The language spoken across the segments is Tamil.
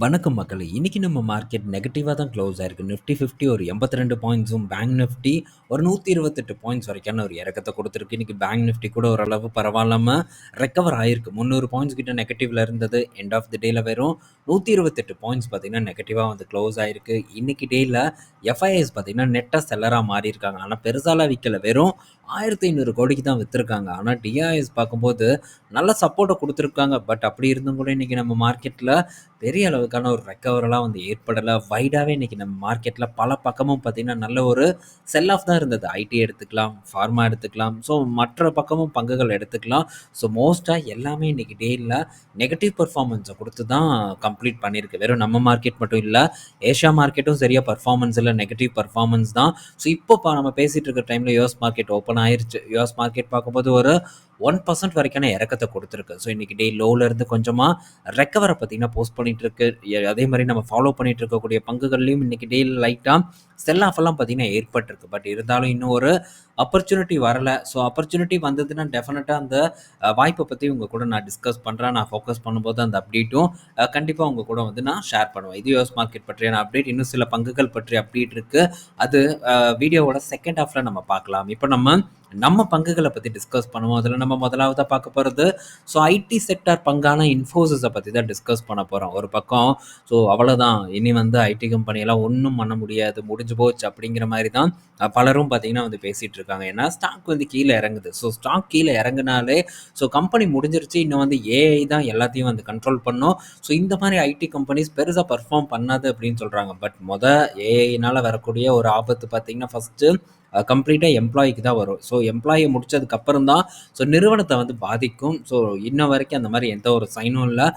வணக்கம் மக்களே! இன்றைக்கி நம்ம மார்க்கெட் நெகட்டிவாக தான் க்ளோஸ் ஆயிருக்கு. நிஃப்டி 50 ஒரு 82 பாயிண்ட்ஸும், பேங்க் நிஃப்டி ஒரு 128 பாயிண்ட்ஸ் வரைக்கான ஒரு இறக்கத்தை கொடுத்துருக்கு இன்றைக்கி பேங்க் நிஃப்டி கூட ஓரளவு பரவாயில்லாம ரெக்கவர் ஆயிருக்கு. 300 பாயிண்ட்ஸ் கிட்ட நெகட்டிவில் இருந்தது. எண்ட் ஆஃப் தி டேல வெறும் 128 பாயிண்ட்ஸ் பார்த்தீங்கன்னா, நெகட்டிவாக வந்து க்ளோஸ் ஆயிருக்கு. இன்னைக்கு டேயில் எஃப்ஐஎஸ் பார்த்தீங்கன்னா, நெட்டாக செல்லராக மாறியிருக்காங்க. ஆனால் பெருசாலாம் விற்கல வெறும் 1500 கோடிக்கு தான் விற்றுருக்காங்க ஆனால் டிஐஎஸ் பார்க்கும்போது நல்ல சப்போர்ட்டை கொடுத்துருக்காங்க பட் அப்படி இருந்தும் கூட இன்றைக்கி நம்ம மார்க்கெட்டில் பெரிய அளவுக்கான ஒரு ரெக்கவரெலாம் வந்து ஏற்படலை வைடாகவே இன்றைக்கி நம்ம மார்க்கெட்டில் பல பக்கமும் பார்த்தீங்கன்னா, நல்ல ஒரு செல் ஆஃப் தான் இருந்தது. ஐடி எடுத்துக்கலாம், ஃபார்மா எடுத்துக்கலாம். ஸோ மற்ற பக்கமும் பங்குகள் எடுத்துக்கலாம். ஸோ மோஸ்ட்டாக எல்லாமே இன்றைக்கி டேயில் நெகட்டிவ் பர்ஃபார்மன்ஸை கொடுத்து தான் கம்ப்ளீட் பண்ணியிருக்கு. வெறும் நம்ம மார்க்கெட் மட்டும் இல்லை ஏஷியா மார்க்கெட்டும் சரியாக பர்ஃபார்மன்ஸ் இல்லை நெகட்டிவ் பர்ஃபார்மன்ஸ் தான். ஸோ இப்போ நம்ம பேசிகிட்டு இருக்க டைமில் யூஎஸ் மார்க்கெட் ஓப்பன் ஆயிருச்சு. யூஎஸ் மார்க்கெட் பார்க்கும்போது ஒரு ஒன் பர்சன்ட் வரைக்கான இறக்கத்தை கொடுத்துருக்கு ஸோ இன்றைக்கி டே லோல இருந்து ரெக்கவரை ரெக்கவர பார்த்தீங்கன்னா, போஸ்ட் பண்ணிகிட்டு இருக்கு. அதே மாதிரி நம்ம ஃபாலோ பண்ணிட்டு இருக்கக்கூடிய பங்குகள்லையும் இன்றைக்கி டே லைட்டாக செல் ஆஃப் எல்லாம் பார்த்தீங்கன்னா, ஏற்பட்டிருக்கு. பட் இருந்தாலும் இன்னும் ஒரு ஆப்பர்ச்சுனிட்டி வரலை ஸோ ஆப்பர்ச்சுனிட்டி வந்ததுன்னா டெஃபினட்டாக அந்த வாய்ப்பை பற்றி உங்கள் கூட நான் டிஸ்கஸ் பண்ணுறேன் நான் ஃபோக்கஸ் பண்ணும்போது அந்த அப்டேட்டும் கண்டிப்பாக உங்கள் கூட வந்து நான் ஷேர் பண்ணுவேன். இது யூஎஸ் மார்க்கெட் பற்றியான அப்டேட். இன்னும் சில பங்குகள் பற்றிய அப்டேட் இருக்குது அது வீடியோவோட செகண்ட் ஹாஃப்ல நம்ம பார்க்கலாம். இப்போ நம்ம நம்ம பங்குகளை பற்றி டிஸ்கஸ் பண்ணுவோம். அதில் நம்ம நம்ம முதலாவதாக பார்க்க போகிறது ஸோ ஐடி செக்டார் பங்கான இன்ஃபோசிஸை பற்றி தான் டிஸ்கஸ் பண்ண போகிறோம் ஒரு பக்கம் ஸோ அவ்வளோதான். இனி வந்து ஐடி கம்பெனியெல்லாம் ஒன்றும் பண்ண முடியாது. முடிஞ்சு போச்சு அப்படிங்கிற மாதிரி தான் பலரும் பார்த்தீங்கன்னா, வந்து பேசிகிட்டு இருக்காங்க. ஏன்னா ஸ்டாக் வந்து கீழே இறங்குது. ஸோ ஸ்டாக் கீழே இறங்குனாலே ஸோ கம்பெனி முடிஞ்சிருச்சு. இன்னும் வந்து ஏஐ தான் எல்லாத்தையும் வந்து கண்ட்ரோல் பண்ணும். ஸோ இந்த மாதிரி ஐடி கம்பெனிஸ் பெருசாக பர்ஃபார்ம் பண்ணாது அப்படின்னு சொல்கிறாங்க பட் மொதல் ஏஐனால் வரக்கூடிய ஒரு ஆபத்து பார்த்தீங்கன்னா, ஃபர்ஸ்ட்டு கம்ப்ளீட்டாக எம்ப்ளாய்க்கு தான் வரும். ஸோ எம்ப்ளாயி முடித்ததுக்கப்புறம் தான் ஸோ நிறுவனத்தை வந்து பாதிக்கும். ஸோ இன்ன வரைக்கும் அந்த மாதிரி எந்த ஒரு சைனும் இல்லை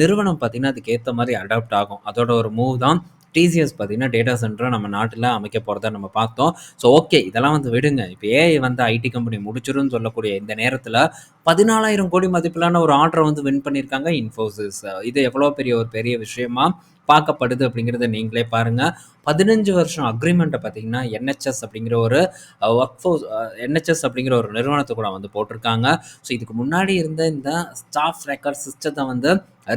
நிறுவனம் பார்த்தீங்கன்னா, அதுக்கு மாதிரி அடாப்ட் ஆகும். அதோட ஒரு மூவ் தான் டிசிஎஸ் பார்த்தீங்கன்னா, டேட்டா சென்டரை நம்ம நாட்டில் அமைக்க போகிறத நம்ம பார்த்தோம். ஸோ ஓகே இதெல்லாம் வந்து விடுங்க. இப்போ ஏஐ வந்து ஐடி கம்பெனி முடிச்சிரும்னு சொல்லக்கூடிய இந்த நேரத்தில் பதினாலாயிரம் கோடி மதிப்பிலான ஒரு ஆர்டரை வந்து வின் பண்ணியிருக்காங்க இன்ஃபோசிஸ். இது எவ்வளோ பெரிய ஒரு பெரிய விஷயமா பார்க்கப்படுது அப்படிங்கிறத நீங்களே பாருங்கள் பதினஞ்சு வருஷம் அக்ரிமெண்ட்டை பார்த்தீங்கன்னா, என்ஹெச்எஸ் அப்படிங்கிற ஒரு ஒர்க் ஃபோர்ஸ் என்ஹெச்எஸ் அப்படிங்கிற ஒரு நிறுவனத்தை கூட வந்து போட்டிருக்காங்க. ஸோ இதுக்கு முன்னாடி இருந்த இந்த ஸ்டாஃப் ரெக்கார்ட் சிஸ்டத்தை வந்து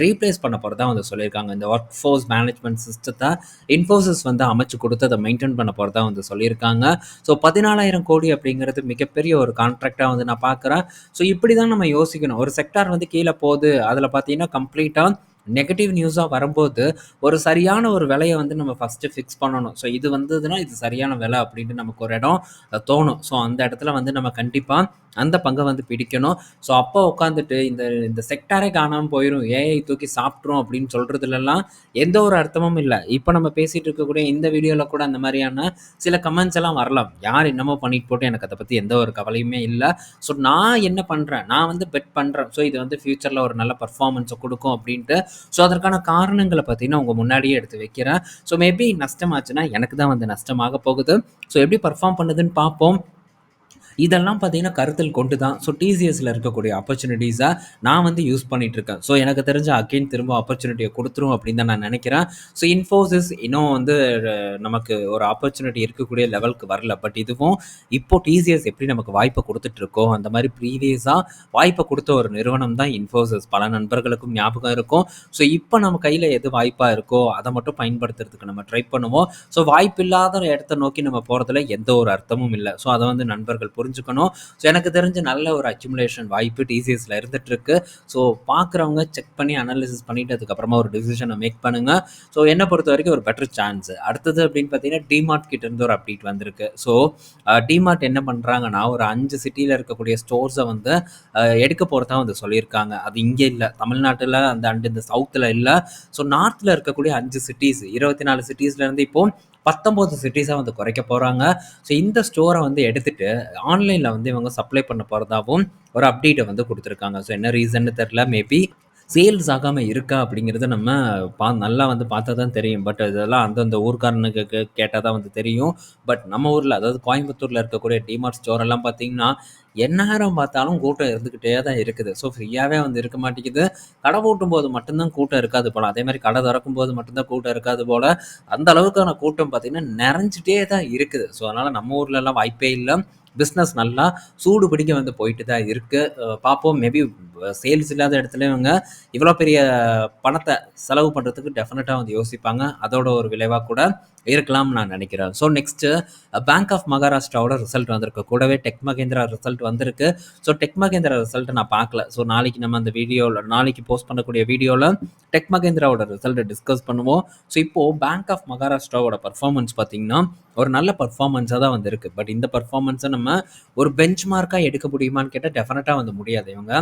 ரீப்ளேஸ் பண்ண போகிறதா வந்து சொல்லியிருக்காங்க. இந்த ஒர்க் ஃபோர்ஸ் மேனேஜ்மெண்ட் சிஸ்டத்தை இன்ஃபோசிஸ் வந்து அமைச்சு கொடுத்து அதை மெயின்டைன் பண்ண போகிறதா வந்து சொல்லியிருக்காங்க. ஸோ 14,000 கோடி அப்படிங்கிறது மிகப்பெரிய ஒரு கான்ட்ராக்டாக வந்து நான் பார்க்குறேன். ஸோ இப்படி தான் நம்ம யோசிக்கணும். ஒரு செக்டார் வந்து கீழே போகுது அதில் பார்த்தீங்கன்னா, கம்ப்ளீட்டாக நெகட்டிவ் நியூஸா வரும்போது, ஒரு சரியான ஒரு விலைய வந்து நம்ம ஃபஸ்ட்டு ஃபிக்ஸ் பண்ணணும். ஸோ இது வந்ததுன்னா, இது சரியான விலை அப்படின்ட்டு நமக்கு ஒரு இடம் தோணும். ஸோ அந்த இடத்துல வந்து நம்ம கண்டிப்பா அந்த பங்கை வந்து பிடிக்கணும். ஸோ அப்போ உட்காந்துட்டு இந்த இந்த செக்டாரே காணாமல் போயிடும் ஏஐ தூக்கி சாப்பிட்றோம் அப்படின்னு சொல்கிறதுலலாம் எந்த ஒரு அர்த்தமும் இல்லை இப்போ நம்ம பேசிகிட்டு இருக்கக்கூடிய இந்த வீடியோவில் கூட அந்த மாதிரியான சில கமெண்ட்ஸ் எல்லாம் வரலாம். யார் என்னமோ பண்ணிட்டு போட்டு எனக்கு அதை பற்றி எந்த ஒரு கவலையுமே இல்லை ஸோ நான் என்ன பண்ணுறேன் நான் வந்து பெட் பண்ணுறேன் ஸோ இது வந்து ஃப்யூச்சரில் ஒரு நல்ல பர்ஃபார்மன்ஸை கொடுக்கும் அப்படின்ட்டு. ஸோ அதற்கான காரணங்களை பார்த்தீங்கன்னா, உங்கள் முன்னாடியே எடுத்து வைக்கிறேன். ஸோ மேபி நஷ்டமாச்சுன்னா எனக்கு தான் வந்து நஷ்டமாக போகுது. ஸோ எப்படி பர்ஃபார்ம் பண்ணுதுன்னு பார்ப்போம். இதெல்லாம் பார்த்தீங்கன்னா, கருத்தில் கொண்டு தான் ஸோ டிசிஎஸ்ல இருக்கக்கூடிய ஆப்பர்ச்சுனிட்டிஸை நான் வந்து யூஸ் பண்ணிட்டு இருக்கேன். ஸோ எனக்கு தெரிஞ்ச அகைன் திரும்ப ஆப்பர்ச்சுனிட்டியை கொடுத்துரும் அப்படின்னு தான் நான் நினைக்கிறேன் ஸோ இன்ஃபோசிஸ் இன்னும் வந்து நமக்கு ஒரு ஆப்பர்ச்சுனிட்டி இருக்கக்கூடிய லெவலுக்கு வரல. பட் இதுவும் இப்போ டிசிஎஸ் எப்படி நமக்கு வாய்ப்பை கொடுத்துட்ருக்கோ இருக்கோ, அந்த மாதிரி ப்ரீவியஸாக வாய்ப்பை கொடுத்த ஒரு நிறுவனம் தான் இன்ஃபோசிஸ். பல நண்பர்களுக்கும் ஞாபகம் இருக்கும். ஸோ இப்போ நம்ம கையில் எது வாய்ப்பாக இருக்கோ, அதை மட்டும் பயன்படுத்துறதுக்கு நம்ம ட்ரை பண்ணுவோம். ஸோ வாய்ப்பில்லாத இடத்த நோக்கி நம்ம போகிறதுல எந்த ஒரு அர்த்தமும் இல்லை ஸோ அதை வந்து நண்பர்கள் புரிஞ்சுக்கணும். ஸோ எனக்கு தெரிஞ்ச நல்ல ஒரு அக்யூமுலேஷன் வாய்ப்பு டிசிஎஸ்ல இருந்துட்டு இருக்கு. ஸோ பார்க்குறவங்க செக் பண்ணி அனாலிசிஸ் பண்ணிட்டு அதுக்கப்புறமா ஒரு டிசிஷனை மேக் பண்ணுங்க. ஸோ என்ன பொறுத்தவரைக்கும் ஒரு பெட்டர் சான்ஸ். அடுத்தது அப்படின்னு பார்த்தீங்கன்னா, டிமார்ட் கிட்ட இருந்து ஒரு அப்டேட் வந்திருக்கு. ஸோ டிமார்ட் என்ன பண்ணுறாங்கன்னா ஒரு அஞ்சு சிட்டியில் இருக்கக்கூடிய ஸ்டோர்ஸை வந்து எடுக்க போகிறதா வந்து சொல்லியிருக்காங்க. அது இங்கே இல்லை தமிழ்நாட்டில் அந்த அண்டு இந்த சவுத்தில் இல்லை ஸோ நார்த்தில் இருக்கக்கூடிய அஞ்சு சிட்டிஸ் இருபத்தி நாலு சிட்டிஸ்லேருந்து இப்போ பத்தொம்போது சிட்டிஸாக வந்து குறைக்க போகிறாங்க ஸோ இந்த ஸ்டோரை வந்து எடுத்துட்டு ஆன்லைனில் வந்து இவங்க சப்ளை பண்ண போகிறதாவும் ஒரு அப்டேட்டை வந்து கொடுத்துருக்காங்க. ஸோ என்ன ரீசன்னு தெரில மேபி சேல்ஸ் ஆகாமல் இருக்கா அப்படிங்கிறத நம்ம பா நல்லா வந்து பார்த்தா தான் தெரியும். பட் இதெல்லாம் அந்தந்த ஊர்க்காரனுக்கு கேட்டால் தான் வந்து தெரியும். பட் நம்ம ஊரில் அதாவது கோயம்புத்தூரில் இருக்கக்கூடிய டிமார்ட் ஸ்டோர் எல்லாம் பார்த்தீங்கன்னா, எந்நேரம் பார்த்தாலும் கூட்டம் இருந்துக்கிட்டே தான் இருக்குது. ஸோ ஃப்ரீயாகவே வந்து இருக்க மாட்டேங்குது. கடை ஓட்டும் போது மட்டும்தான் கூட்டம் இருக்காது போல. அதே மாதிரி கடை திறக்கும்போது போது மட்டும்தான் கூட்டம் இருக்காது போல. அந்த அளவுக்கான கூட்டம் பார்த்தீங்கன்னா, நிறைஞ்சிட்டே தான் இருக்குது. ஸோ அதனால் நம்ம ஊர்லலாம் வாய்ப்பே இல்லை பிஸ்னஸ் நல்லா சூடு பிடிக்க வந்து போயிட்டு தான் இருக்குது பார்ப்போம் மேபி சேல்ஸ் இல்லாத இடத்துல இவங்க இவ்வளோ பெரிய பணத்தை செலவு பண்ணுறதுக்கு டெஃபினட்டாக வந்து யோசிப்பாங்க. அதோட ஒரு விளைவாக கூட இருக்கலாம்னு நான் நினைக்கிறேன். ஸோ நெக்ஸ்ட்டு பேங்க் ஆஃப் மகாராஷ்டிராவோட ரிசல்ட் வந்திருக்கு. கூடவே டெக் மகேந்திரா ரிசல்ட் வந்திருக்கு. ஸோ டெக் மகேந்திரா ரிசல்ட்டை நான் பார்க்கல ஸோ நாளைக்கு நம்ம அந்த வீடியோவில் நாளைக்கு போஸ்ட் பண்ணக்கூடிய வீடியோவில் டெக் மகேந்திராவோட ரிசல்ட்டை டிஸ்கஸ் பண்ணுவோம். ஸோ இப்போது பேங்க் ஆஃப் மகாராஷ்டிராவோட பர்ஃபார்மன்ஸ் பார்த்தீங்கன்னா ஒரு நல்ல பர்ஃபார்மன்ஸாக தான் வந்திருக்கு. பட் இந்த பர்ஃபார்மன்ஸை நம்ம நம்ம ஒரு பெஞ்ச் மார்க்காக எடுக்க முடியுமான்னு கேட்டால் டெஃபினட்டாக வந்து முடியாது. இவங்க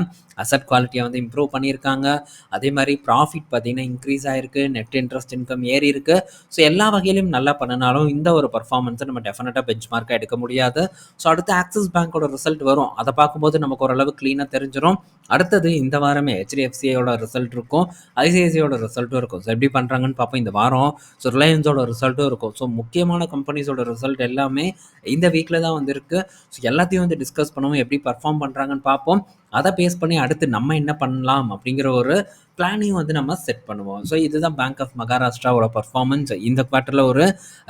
அசட் குவாலிட்டியை வந்து இம்ப்ரூவ் பண்ணியிருக்காங்க. அதே மாதிரி ப்ராஃபிட் பார்த்தீங்கன்னா இன்க்ரீஸ் ஆயிருக்கு. நெட் இன்ட்ரெஸ்ட் இன்கம் ஏறி இருக்கு. ஸோ எல்லா வகையிலும் நல்லா பண்ணினாலும் இந்த ஒரு பர்ஃபார்மன்ஸை நம்ம டெஃபினட்டாக பெஞ்ச் மார்க்காக எடுக்க முடியாது. ஸோ அடுத்து ஆக்சிஸ் பேங்க்கோட ரிசல்ட் வரும். அதை பார்க்கும்போது நமக்கு ஓரளவு க்ளீனாக தெரிஞ்சிடும் அடுத்தது இந்த வாரமே ஹெச்டிஎஃப்சியோட ரிசல்ட் இருக்கும். ஐசிஐசியோட ரிசல்ட்டும் இருக்கும். ஸோ எப்படி பண்ணுறாங்கன்னு பார்ப்போம். இந்த வாரம் ஸோ ரிலையன்ஸோட ரிசல்ட்டும் இருக்கும். ஸோ முக்கியமான கம்பெனிஸோட ரிசல்ட் எல்லாமே இந்த வீக்கில் தான் வந்திருக்கு. ஸோ எல்லாத்தையும் வந்து டிஸ்கஸ் பண்ணுவோம் எப்படி பர்ஃபார்ம் பண்ணுறாங்கன்னு பார்ப்போம். அதை பேஸ் பண்ணி அடுத்து நம்ம என்ன பண்ணலாம் அப்படிங்கிற ஒரு பிளானையும் வந்து நம்ம செட் பண்ணுவோம். ஸோ இதுதான் பேங்க் ஆஃப் மகாராஷ்டிராவோட பர்ஃபார்மன்ஸ் இந்த குவார்ட்டரில் ஒரு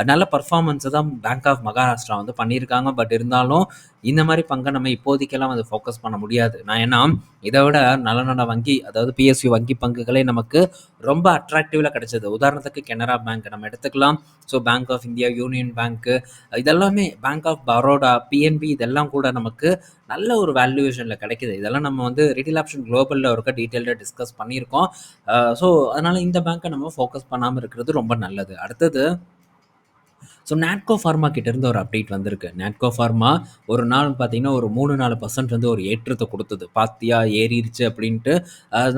நல்ல பர்ஃபார்மன்ஸை தான் பேங்க் ஆஃப் மகாராஷ்டிரா வந்து பண்ணியிருக்காங்க. பட் இருந்தாலும் இந்த மாதிரி பங்கை நம்ம இப்போதைக்கெல்லாம் வந்து ஃபோக்கஸ் பண்ண முடியாது. நான் ஏன்னா இதை விட நல்ல நல்ல வங்கி அதாவது பிஎஸ்சி வங்கி பங்குகளே நமக்கு ரொம்ப அட்ராக்டிவில் கிடைச்சது. உதாரணத்துக்கு கெனரா பேங்க் நம்ம எடுத்துக்கலாம். So bank of India union பேங்க்கு இதெல்லாமே பேங்க் ஆஃப் பரோடா பிஎன்பி இதெல்லாம் கூட நமக்கு நல்ல ஒரு வேல்யூவேஷனில் கிடைக்குது. இதெல்லாம் நம்ம வந்து ரீட்டெயில் ஆப்ஷன் குளோபலில் இருக்க டீட்டெயில்டாக டிஸ்கஸ் பண்ணியிருக்கோம். ஸோ அதனால் இந்த பேங்க்கை நம்ம ஃபோக்கஸ் பண்ணாமல் இருக்கிறது ரொம்ப நல்லது. அடுத்தது ஸோ நாட்கோ ஃபார்மா கிட்டேருந்து ஒரு அப்டேட் வந்திருக்கு. நாட்கோ ஃபார்மா ஒரு நாள் பார்த்தீங்கன்னா ஒரு மூணு நாலு பர்சன்ட் வந்து ஒரு ஏற்றத்தை கொடுத்தது. பாத்தியா ஏறிடுச்சு அப்படின்ட்டு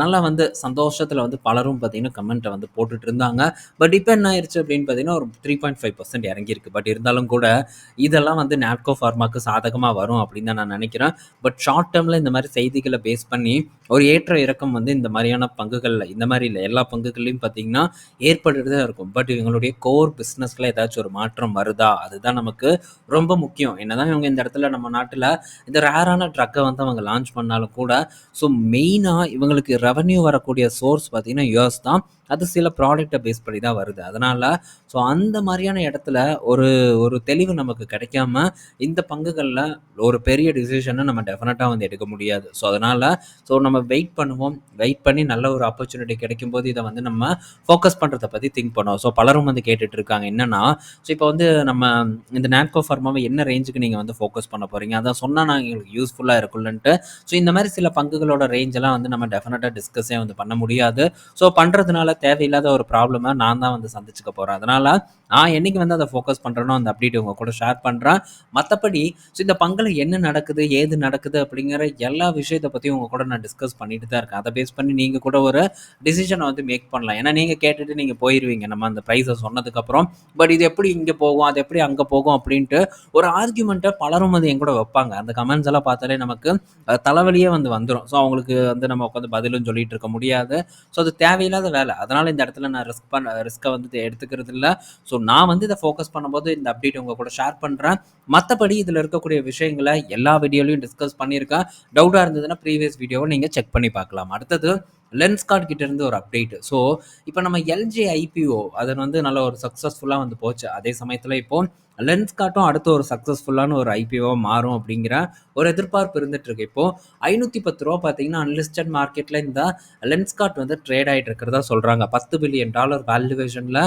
நல்லா வந்து சந்தோஷத்தில் வந்து பலரும் பார்த்தீங்கன்னா கமெண்ட்டை வந்து போட்டுட்டு இருந்தாங்க. பட் இப்போ என்ன ஆயிடுச்சு அப்படின்னு பார்த்தீங்கன்னா ஒரு த்ரீ பாயிண்ட் ஃபைவ் பர்சன்ட் இறங்கியிருக்கு. பட் இருந்தாலும் கூட இதெல்லாம் வந்து நாட்கோ ஃபார்மாக்கு சாதகமாக வரும் அப்படின்னு தான் நான் நினைக்கிறேன். பட் ஷார்ட் டேர்மில் இந்த மாதிரி செய்திகளை பேஸ் பண்ணி ஒரு ஏற்ற இறக்கம் வந்து இந்த மாதிரியான பங்குகளில் இந்த மாதிரி இல்லை எல்லா பங்குகள்லையும் பார்த்தீங்கன்னா ஏற்பட்டுட்டு தான் இருக்கும். பட் இவங்களுடைய கோர் பிஸ்னஸில் ஏதாச்சும் ஒரு மாற்றம் வருதா? அதுதான் நமக்கு ரொம்ப முக்கியம். என்னதான் இவங்க இந்த இடத்துல நம்ம நாட்டில் இந்த ரேரான ட்ரக்கை வந்து அவங்க லான்ச் பண்ணாலும் கூட ஸோ மெயினாக இவங்களுக்கு ரெவன்யூ வரக்கூடிய சோர்ஸ் பார்த்தீங்கன்னா யூஎஸ் தான். அது சில ப்ராடக்ட்டை பேஸ் பண்ணி தான் வருது. அதனால் ஸோ அந்த மாதிரியான இடத்துல ஒரு ஒரு தெளிவு நமக்கு கிடைக்காம இந்த பங்குகளில் ஒரு பெரிய டிசிஷனை நம்ம டெஃபினட்டாக வந்து எடுக்க முடியாது. ஸோ அதனால் ஸோ நம்ம வெயிட் பண்ணுவோம். வெயிட் பண்ணி நல்ல ஒரு ஆப்பர்ச்சுனிட்டி கிடைக்கும்போது இதை வந்து நம்ம ஃபோக்கஸ் பண்ணுறதை பற்றி திங்க் பண்ணுவோம். ஸோ பலரும் வந்து கேட்டுட்டு இருக்காங்க என்னன்னா ஸோ இப்போ வந்து நம்ம இந்த நாட்கோ ஃபார்மாவை என்ன ரேஞ்சுக்கு நீங்கள் வந்து ஃபோக்கஸ் பண்ண போகிறீங்க அதான் சொன்னால் நாங்கள் எங்களுக்கு யூஸ்ஃபுல்லாக இருக்குல்லன்ட்டு ஸோ இந்த மாதிரி சில பங்குகளோட ரேஞ்செல்லாம் வந்து நம்ம டெஃபினட்டாக டிஸ்கஸே வந்து பண்ண முடியாது. ஸோ பண்ணுறதுனால தேவையில்லாத ஒரு ப்ராப்ளமாக நான் தான் வந்து சந்திச்சுக்க போகிறேன் அதனால் நான் என்னைக்கு வந்து அதை ஃபோக்கஸ் பண்ணுறேனோ அந்த அப்டேட் உங்கள் கூட ஷேர் பண்ணுறேன் மற்றபடி ஸோ இந்த பங்கில் என்ன நடக்குது ஏது நடக்குது அப்படிங்கிற எல்லா விஷயத்தை பற்றியும் உங்கள் கூட நான் டிஸ்கஸ் பண்ணிட்டு தான் இருக்கேன். அதை பேஸ் பண்ணி நீங்கள் கூட ஒரு டிசிஷனை வந்து மேக் பண்ணலாம். ஏன்னா நீங்கள் கேட்டுட்டு நீங்கள் போயிடுவீங்க நம்ம அந்த ப்ரைஸை சொன்னதுக்கப்புறம் பட் இது எப்படி இங்கே போகும் அது எப்படி அங்கே போகும்? அப்படின்ட்டு ஒரு ஆர்கியூமெண்ட்டை பலரும் வந்து என் கூட வைப்பாங்க. அந்த கமெண்ட்ஸ் எல்லாம் பார்த்தாலே நமக்கு தலைவலியே வந்து வந்துடும் ஸோ அவங்களுக்கு வந்து நம்ம உட்காந்து பதிலும் சொல்லிட்டு இருக்க முடியாது. ஸோ அது தேவையில்லாத வேலை. அதனால் இந்த இடத்துல நான் ரிஸ்க் பண்ண ரிஸ்க்கை வந்து எடுத்துக்கிறது இல்லை. ஸோ நான் வந்து இதை ஃபோக்கஸ் பண்ணும்போது இந்த அப்டேட் உங்கள் கூட ஷேர் பண்ணுறேன் மற்றபடி இதில் இருக்கக்கூடிய விஷயங்களை எல்லா வீடியோலையும் டிஸ்கஸ் பண்ணியிருக்கேன். டவுட்டாக இருந்ததுன்னா ப்ரீவியஸ் வீடியோவை நீங்கள் செக் பண்ணி பார்க்கலாம். அடுத்தது லென்ஸ் கார்ட் கிட்ட இருந்து ஒரு அப்டேட் ஸோ இப்போ நம்ம எல்ஜி ஐபிஓ அது வந்து நல்ல ஒரு சக்ஸஸ்ஃபுல்லாக வந்து போச்சு. அதே சமயத்தில் இப்போ லென்ஸ் கார்ட்டும் அடுத்த ஒரு சக்ஸஸ்ஃபுல்லான ஒரு ஐபிஓ மாறும் அப்படிங்கிற ஒரு எதிர்பார்ப்பு இருந்துட்டு இருக்கு இப்போ ஐநூற்றி பத்து ரூபா பார்த்தீங்கன்னா அன்லிஸ்டட் மார்க்கெட்டில் இந்த லென்ஸ் கார்ட் வந்து ட்ரேட் ஆகிட்டு இருக்கிறதா சொல்கிறாங்க பத்து பில்லியன் டாலர் வேல்யூவேஷனில்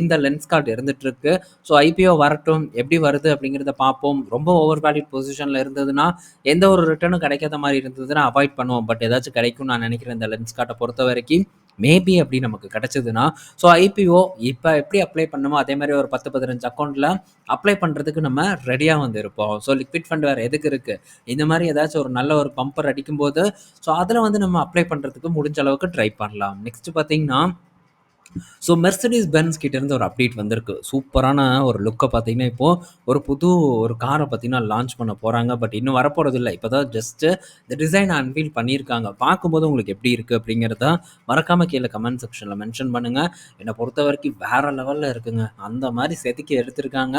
இந்த லென்ஸ் கார்ட் இருந்துட்டு இருக்கு ஸோ ஐபிஓ வரட்டும் எப்படி வருது அப்படிங்கிறத பார்ப்போம். ரொம்ப ஓவர் வேல்யூட் பொசிஷனில் இருந்ததுன்னா எந்த ஒரு ரிட்டர்னும் கிடைக்காத மாதிரி இருந்ததுன்னா அவாய்ட் பண்ணுவோம். பட் ஏதாச்சும் கிடைக்கும் நான் நினைக்கிறேன் இந்த லென்ஸ் கார்ட்டை பொறுத்த வரைக்கும் மேபி அப்படி நமக்கு கிடச்சிதுன்னா ஸோ ஐபிஓ இப்போ எப்படி அப்ளை பண்ணுமோ அதே மாதிரி ஒரு பத்து பதினஞ்சு அக்கௌண்ட்டில் அப்ளை பண்ணுறதுக்கு நம்ம ரெடியாக வந்து இருப்போம். ஸோ லிக்விட் ஃபண்ட் வேறு எதுக்கு இருக்குது இந்த மாதிரி ஏதாச்சும் ஒரு நல்ல ஒரு பம்பர் அடிக்கும்போது ஸோ அதில் வந்து நம்ம அப்ளை பண்ணுறதுக்கு முடிஞ்ச அளவுக்கு ட்ரை பண்ணலாம். நெக்ஸ்ட் பார்த்தீங்கன்னா ஸோ மெர்சடிஸ் பென்ஸ் கிட்ட இருந்து ஒரு அப்டேட் வந்திருக்கு. சூப்பரான ஒரு லுக்கை பார்த்தீங்கன்னா இப்போ ஒரு புது ஒரு காரை பார்த்தீங்கன்னா லான்ச் பண்ண போகிறாங்க பட் இன்னும் வரப்போகிறது இல்லை இப்போ தான் ஜஸ்ட்டு இந்த டிசைன் அன்ஃபீல் பண்ணியிருக்காங்க. பார்க்கும்போது உங்களுக்கு எப்படி இருக்குது அப்படிங்கிறத மறக்காமல் கீழே கமெண்ட் செக்ஷனில் மென்ஷன் பண்ணுங்கள் என்னை பொறுத்த வரைக்கும் வேறு லெவலில் இருக்குங்க. அந்த மாதிரி செதுக்கி எடுத்திருக்காங்க.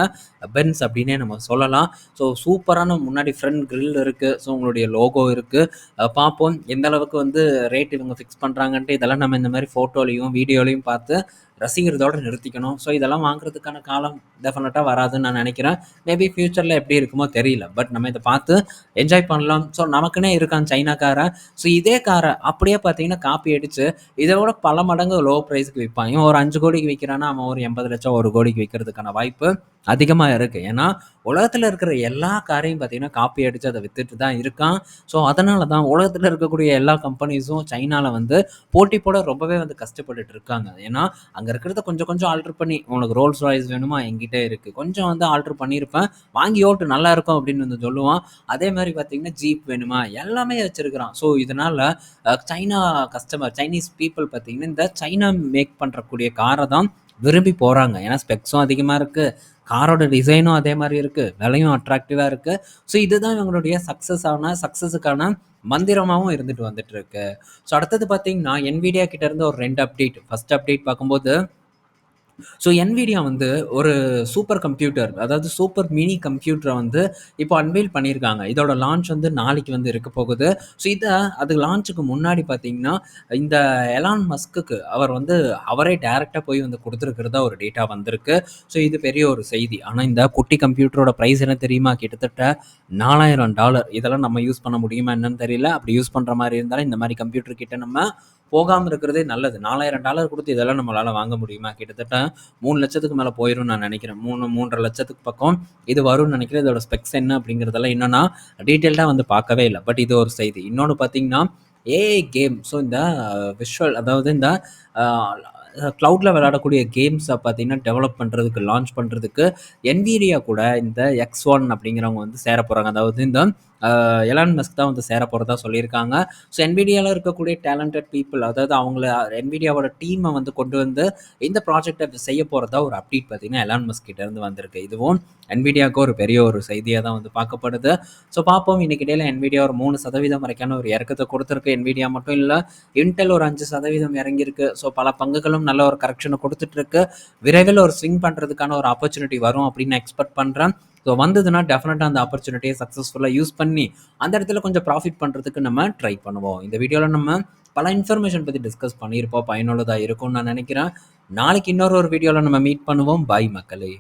பென்ஸ் அப்படின்னே நம்ம சொல்லலாம். ஸோ சூப்பரான முன்னாடி ஃப்ரண்ட் கிரில் இருக்குது ஸோ உங்களுடைய லோகோ இருக்குது பார்ப்போம். எந்த அளவுக்கு வந்து ரேட் இவங்க ஃபிக்ஸ் பண்ணுறாங்கன்ட்டு இதெல்லாம் நம்ம இந்த மாதிரி ஃபோட்டோலையும் வீடியோலையும் பார்த்து attı. ரசிக்கிறதோட நிறுத்திக்கணும். ஸோ இதெல்லாம் வாங்குறதுக்கான காலம் டெஃபினட்டாக வராதுன்னு நான் நினைக்கிறேன் மேபி ஃப்யூச்சரில் எப்படி இருக்குமோ தெரியல. பட் நம்ம இதை பார்த்து என்ஜாய் பண்ணலாம். ஸோ நமக்குன்னே இருக்கான் சைனாக்காரன். ஸோ இதே காரை அப்படியே பார்த்தீங்கன்னா காப்பி அடித்து இதோட பல மடங்கு லோ ப்ரைஸுக்கு விற்பாங்க ஒரு அஞ்சு கோடிக்கு விற்கிறான்னா அவன் ஒரு எண்பது லட்சம் ஒரு கோடிக்கு விற்கிறதுக்கான வாய்ப்பு அதிகமாக இருக்கு. ஏன்னா, உலகத்தில் இருக்கிற எல்லா காரையும் பார்த்தீங்கன்னா, காப்பி அடித்து அதை வித்துட்டு தான் இருக்கான். ஸோ அதனால தான் உலகத்தில் இருக்கக்கூடிய எல்லா கம்பெனிஸும் சைனால வந்து போட்டி போட ரொம்பவே வந்து கஷ்டப்பட்டுட்டு இருக்காங்க. ஏன்னா, அங்கே இருக்கிறத கொஞ்சம் கொஞ்சம் ஆல்டர் பண்ணி, "உனக்கு ரோல்ஸ் ராய்ஸ் வேணுமா? என்கிட்ட இருக்குது கொஞ்சம் வந்து ஆல்டர் பண்ணியிருப்பேன். வாங்கி ஓட்டு நல்லா இருக்கும் அப்படின்னு வந்து சொல்லுவான். அதே மாதிரி பார்த்தீங்கன்னா, ஜீப் வேணுமா? எல்லாமே வச்சிருக்கிறான். ஸோ இதனால் சைனா கஸ்டமர் சைனீஸ் பீப்புள் பார்த்தீங்கன்னா, இந்த சைனா மேக் பண்ணுறக்கூடிய காரை தான் விரும்பி போகிறாங்க ஏன்னா ஸ்பெக்ஸும் அதிகமாக இருக்குது காரோட டிசைனும் அதே மாதிரி இருக்குது விலையும் அட்ராக்டிவாக இருக்குது ஸோ இதுதான் இவங்களுடைய சக்ஸஸான ஆன மந்திரமாகவும் இருந்துட்டு வந்துட்டு இருக்கு. ஸோ அடுத்தது பார்த்தீங்கன்னா, என்விடியா கிட்ட இருந்து ஒரு ரெண்டு அப்டேட். ஃபர்ஸ்ட் அப்டேட் பார்க்கும்போது ஸோ என்விடியா வந்து ஒரு சூப்பர் கம்ப்யூட்டர், அதாவது சூப்பர் மினி கம்ப்யூட்டரை வந்து இப்போ அன்வெயில் பண்ணியிருக்காங்க. இதோட லான்ச் வந்து நாளைக்கு வந்து இருக்க போகுது. ஸோ இதை அது லான்ச்சுக்கு முன்னாடி பார்த்தீங்கன்னா, இந்த எலான் மஸ்க்கு அவர் வந்து அவரே டைரெக்டாக போய் வந்து கொடுத்துருக்கிறதா ஒரு டேட்டா வந்திருக்கு. ஸோ இது பெரிய ஒரு செய்தி. ஆனால் இந்த குட்டி கம்ப்யூட்டரோட ப்ரைஸ் என்ன தெரியுமா? கிட்டத்தட்ட $4000 இதெல்லாம் நம்ம யூஸ் பண்ண முடியுமா என்னன்னு தெரியல. அப்படி யூஸ் பண்ற மாதிரி இருந்தாலும் இந்த மாதிரி கம்ப்யூட்டர் கிட்ட நம்ம போகாமல் இருக்கிறதே நல்லது. நாலாயிரம் டாலர் கொடுத்து இதெல்லாம் நம்மளால் வாங்க முடியுமா? கிட்டத்தட்ட மூணு லட்சத்துக்கு மேலே போயிடும் நான் நினைக்கிறேன் மூணு மூன்றரை லட்சத்துக்கு பக்கம் இது வரும்னு நினைக்கிறேன் இதோட ஸ்பெக்ஸ் என்ன அப்படிங்கிறதெல்லாம் என்னன்னா டீட்டெயில்டாக வந்து பார்க்கவே இல்லை பட் இது ஒரு செய்தி. இன்னொன்று பார்த்தீங்கன்னா, ஏஐ கேம். ஸோ இந்த விஷுவல் அதாவது இந்த க்ளவுடில் விளையாடக்கூடிய கேம்ஸை பார்த்தீங்கன்னா, டெவலப் பண்ணுறதுக்கு லான்ச் பண்ணுறதுக்கு என்வீரியா கூட இந்த எக்ஸ் ஒன் அப்படிங்கிறவங்க வந்து சேர போகிறாங்க அதாவது இந்த எலான் மஸ்க் தான் வந்து சேர போகிறதா சொல்லியிருக்காங்க. ஸோ என்விடியாவில் இருக்கக்கூடிய டேலண்டட் பீப்பிள் அதாவது அவங்கள என்விடியாவோட டீமை வந்து கொண்டு வந்து இந்த ப்ராஜெக்டை செய்ய போகிறதா ஒரு அப்டேட் பார்த்தீங்கன்னா, எலான் மஸ்க் இருந்து வந்திருக்கு. இதுவும் என்விடியாவுக்கு ஒரு பெரிய ஒரு செய்தியாக தான் வந்து பார்க்கப்படுது. ஸோ பார்ப்போம். இன்னைக்கு இடையில என்விடியா ஒரு மூணு சதவீதம் வரைக்கான ஒரு இறக்கத்தை கொடுத்துருக்கு என்விடியா மட்டும் இல்லை இன்டெல் ஒரு அஞ்சு சதவீதம் இறங்கியிருக்கு. ஸோ பல பங்குகளும் நல்ல ஒரு கரெக்ஷனை கொடுத்துட்ருக்கு இருக்கு. விரைவில் ஒரு ஸ்விங் பண்ணுறதுக்கான ஒரு ஆப்பர்ச்சுனிட்டி வரும் அப்படின்னு எக்ஸ்பெக்ட் பண்ணுறேன் ஸோ வந்ததுன்னா டெஃபினட்டாக அந்த ஆப்பர்ச்சுனிட்டியை சக்ஸஸ்ஃபுல்லாக யூஸ் பண்ணி, அந்த இடத்துல கொஞ்சம் ப்ராஃபிட் பண்றதுக்கு நம்ம ட்ரை பண்ணுவோம். இந்த வீடியோவில் நம்ம பல இன்ஃபர்மேஷன் பத்தி டிஸ்கஸ் பண்ணியிருப்போம். பயனுள்ளதாக இருக்கும்னு நான் நினைக்கிறேன் நாளைக்கு இன்னொரு ஒரு வீடியோவில் நம்ம மீட் பண்ணுவோம். பாய் மக்களே!